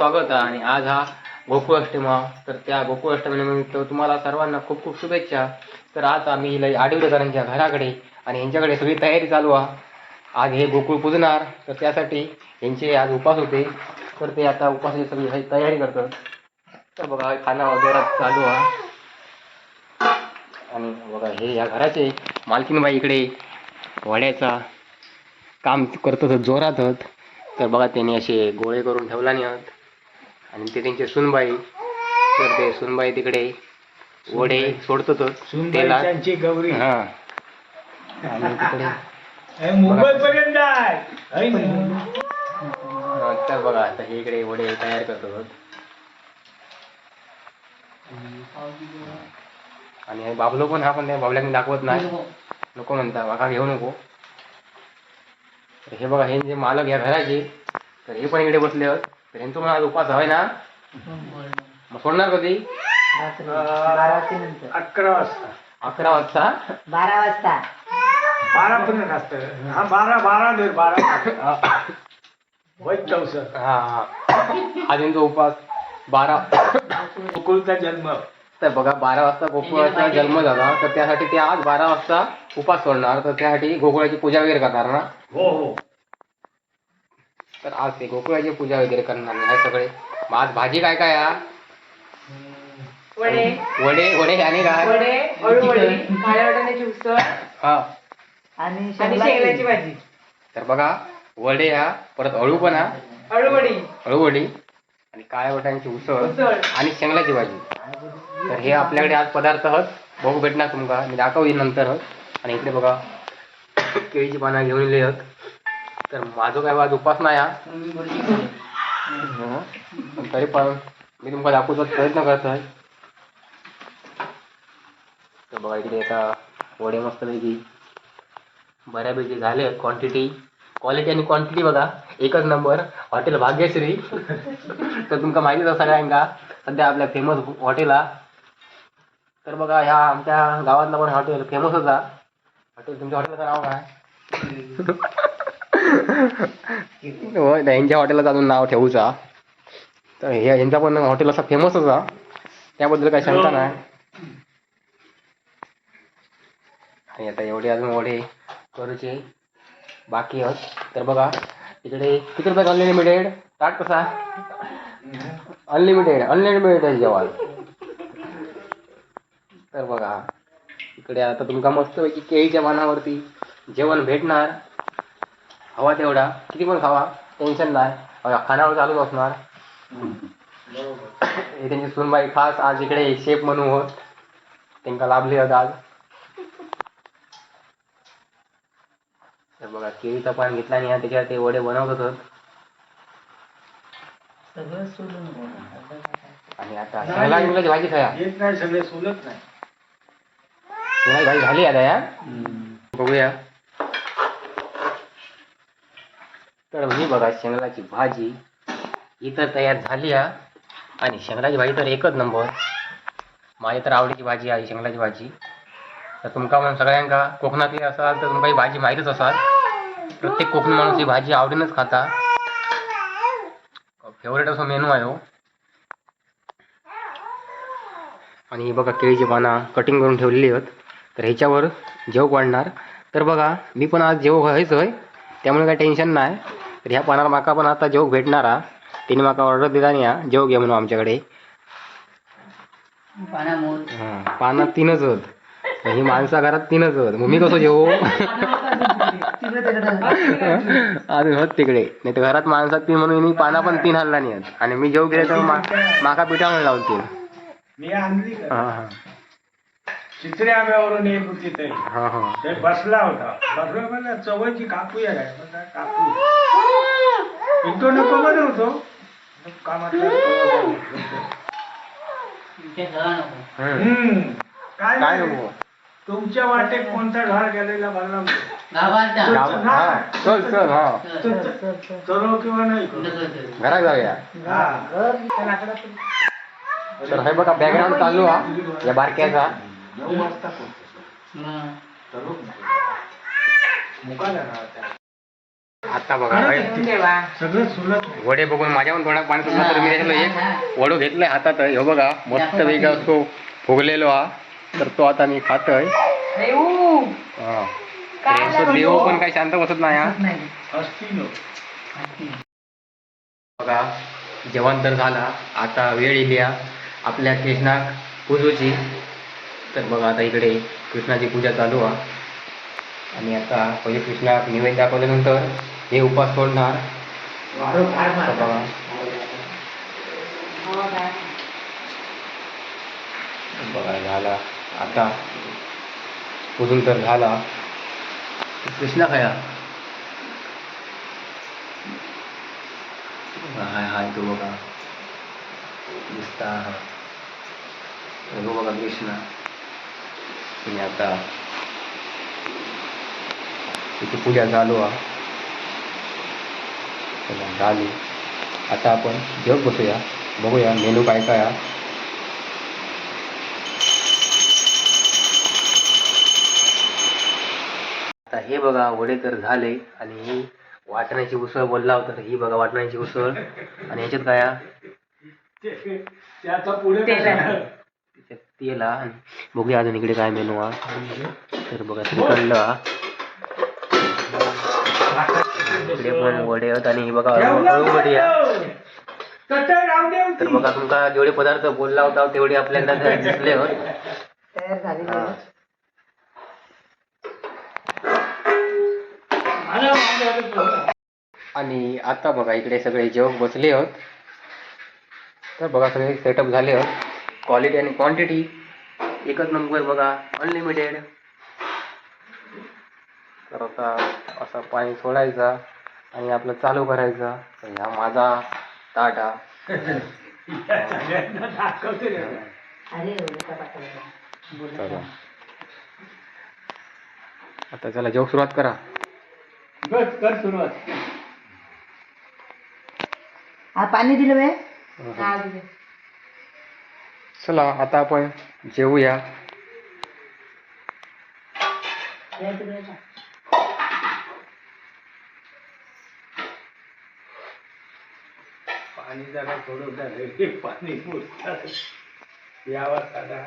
स्वागत आहे. आणि आज हा गोकुळ अष्टमा तर त्या गोकुळ अष्टमीनिमित्त तुम्हाला सर्वांना खूप खूप शुभेच्छा. तर आज आम्ही लई आडिवलेकरांच्या घराकडे आणि यांच्याकडे सगळी तयारी चालू आहे. आज हे गोकुळ पूजणार. तर त्यासाठी यांचे आज उपास होते. तर ते आता उपासाची सगळी काही तयारी करतात. तर बघा खाना वगैरे चालू आहे. आणि बघा हे या घराचे मालकीनबाई इकडे वड्याचा काम करतात जोरातच तर बघा त्यांनी असे गोळे करून ठेवला नाही आणि ते त्यांचे सुनबाई तर ते सुनबाई तिकडे वडे सोडत होत तेलात त्यांची गौरी. हा. आणि तिकडे मुंबई. पर्यंत तर बघा आता हे इकडे वडे तयार करत. होत आणि हे बाबलो पण हा पण त्या बाबल्याने दाखवत नाही. नको म्हणता माका घेऊ नको. हे बघा हे जे मालक या घराचे तर हे पण इकडे बसले आहेत. पण आज उपास हवाय ना मग सोडणार कधी अकरा वाजता अकरा वाजता बारा वाजता बारा पर्यंत असतं हा बारा बारा दर बारा चौसष्ट हा हा उपास बारा गोकुळचा जन्म तर बघा बारा वाजता गोकुळाचा जन्म झाला तर त्यासाठी ते आज बारा वाजता उपास सोडणार तर त्यासाठी गोकुळाची पूजा वगैरे करणार ना हो हो तर आज ते गोकुळाची पूजा वगैरे करणार नाही हे सगळे. मग आज भाजी काय काय हा वडे. वडे वडे आणि काय? वडे अळूवडी काळ्या वाटाण्याची उसळ. हा. आणि भाजी. तर बघा वडे हा परत अळू पण हा. अळूवडी. अळूवडी. आणि काळ्या वाटाण्याची उसळ. उसळ. आणि शेंगलाची भाजी. तर हे आपल्याकडे आज पदार्थ आहेत. बघू भेटणार तुमका मी दाखवईन नंतर. हत आणि इकडे बघा केळीची पानं घेऊन आहेत. तर माझं काय आज उपास नाही हा. हो. तरी पण मी तुमका दाखवतो प्रयत्न करत आहे. तर बघा इकडे आता वडे मस्तपैकी बऱ्यापैकी झाले क्वांटिटी क्वालिटी आणि क्वांटिटी बघा एकच नंबर हॉटेल भाग्यश्री. तर तुमका माहितीच असा सगळ्यांका सध्या आपल्या फेमस हॉटेल हा तर बघा ह्या आमच्या गावातलं पण हॉटेल फेमसच होता. हॉटेल तुमच्या हॉटेलचं नाव काय? यांच्या हॉटेलचं अजून नाव ठेवूचा तर हे यांचा पण हॉटेल असा फेमसच हा. त्याबद्दल काही शंका नाही. आणि आता एवढे अजून एवढे करूचे बाकी आहेत. तर बघा इकडे किती रुपयात अनलिमिटेड ताट कसा? अनलिमिटेड अनलिमिटेड आहे जेवण. तर बघा इकडे आता तुमका मस्तपैकी केळीच्या पानावरती जेवण भेटणार. हवा तेवढा. किती पण खावा. टेन्शन नाही. खानावर चालूच असणार. हे त्यांची सुनबाई खास आज इकडे शेफ म्हणून होत. त्यांना लाभले होत आज. तर बघा केळीचं पान घेतला आणि त्याच्यावर ते वडे बनवत होत. आणि आता शेंगला मुलाची भाजी खाया. नाही भाजी झाली आता या? बघूया. तर ही बघा शेंगलाची भाजी ही तर तयार झाली आहे. आणि शेंगलाची भाजी तर एकच नंबर. माझी तर आवडीची भाजी आहे शेंगलाची भाजी. तर तुमका म्हणून सगळ्यांका कोकणातली असाल तर तुमका ही भाजी माहीतच असाल. प्रत्येक कोकणी माणूस ही भाजी आवडीनच खाता. फेवरेट असं मेनू आहे हो. आणि ही बघा केळीची पाना कटिंग करून ठेवलेली आहेत. तर ह्याच्यावर जेव वाढणार. तर बघा मी पण आज जेव व्हायचं आहे त्यामुळे काही टेन्शन नाही. तर ह्या पानाला माका पण आता जेव भेटणार. तिने माका ऑर्डर दिला नाही हा जेव घे म्हणून आमच्याकडे. हां पानं तीनच आहेत ही माणसा घरात तीनच मग मी कसं जेवू? अजून होत तिकडे. नाही तर घरात माणसात तीन म्हणून मी पाना पण तीन हल्ला नाही आहेत आणि मी जेव गेले तर माका पिठावर लावतील मी आणली का? हां हां. चित्रे आंब्यावरून येत होती ते हां हां. ते बसला होता. बसला चवळची कापूया काय कापू पिंटो नको होतो. हम्म. काय काय नाही. नको तुमच्या वाटेत कोणता घर गेलेला चल चल हां. चलो किंवा नाही घरात जाऊया. हा. तर हे बघा बॅकग्राऊंड चालू हा. या बारक्याचा. मुकाला ना आता. बघा. वडे बघून माझ्या पण तोंडात पाणी सुटलं तर मी त्याच्यातलं एक वडो घेतलाय हातात. हे बघा मस्त वेगळा असतो फुगलेलो हा. तर तो आता मी खातोय. हा. देव पण काही शांत बसत नाही हा. बघा जेवण तर झाला. आता वेळ येईल या आपल्या कृष्णाक पूजूची. तर बघा आता इकडे कृष्णाची पूजा चालू आहे आणि आता पहिले कृष्णाक निवेद दाखवल्यानंतर हे उपास सोडणार. बघा. बघा झाला. आता पूजून तर झाला. कृष्णा खाया. हाय हाय तो बघा. दिसता तो बघा कृष्णा. आणि आता तिची पूजा चालू आहे. चला, झाली आता आपण जेवत बसूया. बघूया मेनू काय काय आता हे बघा वडे तर झाले आणि ही वाटण्याची उसळ बोलला होता. तर ही बघा वाटण्याची उसळ. आणि ह्याच्यात काय आहे? त्याचा पुढे तेल बघूया अजून इकडे काय मेनू आहे. तर बघा श्रीखंड हा. इकडे पण वडे आहेत आणि ही बघा अळू वडी तर बघा तुमका जेवढे पदार्थ बोलला होता तेवढे आपल्याला दिसले होत हा. आणि आता बघा इकडे सगळे जेवण बसले आहोत तर बघा सगळे सेटअप झाले आहोत क्वालिटी आणि क्वांटिटी एकच नंबर बघा अनलिमिटेड तर आता असा पाणी सोडायचा. आणि आपलं चालू करायचा. तर ह्या माझा ताट. हा चला. आता चला जेव सुरुवात करा. बस कर सुरुवात. हा पाणी दिलं बे हा. दिले. चला आता आपण जेवूया. या तिकडे जा. पाणी जरा थोडं झालं पाणी पुरतं यावं साधा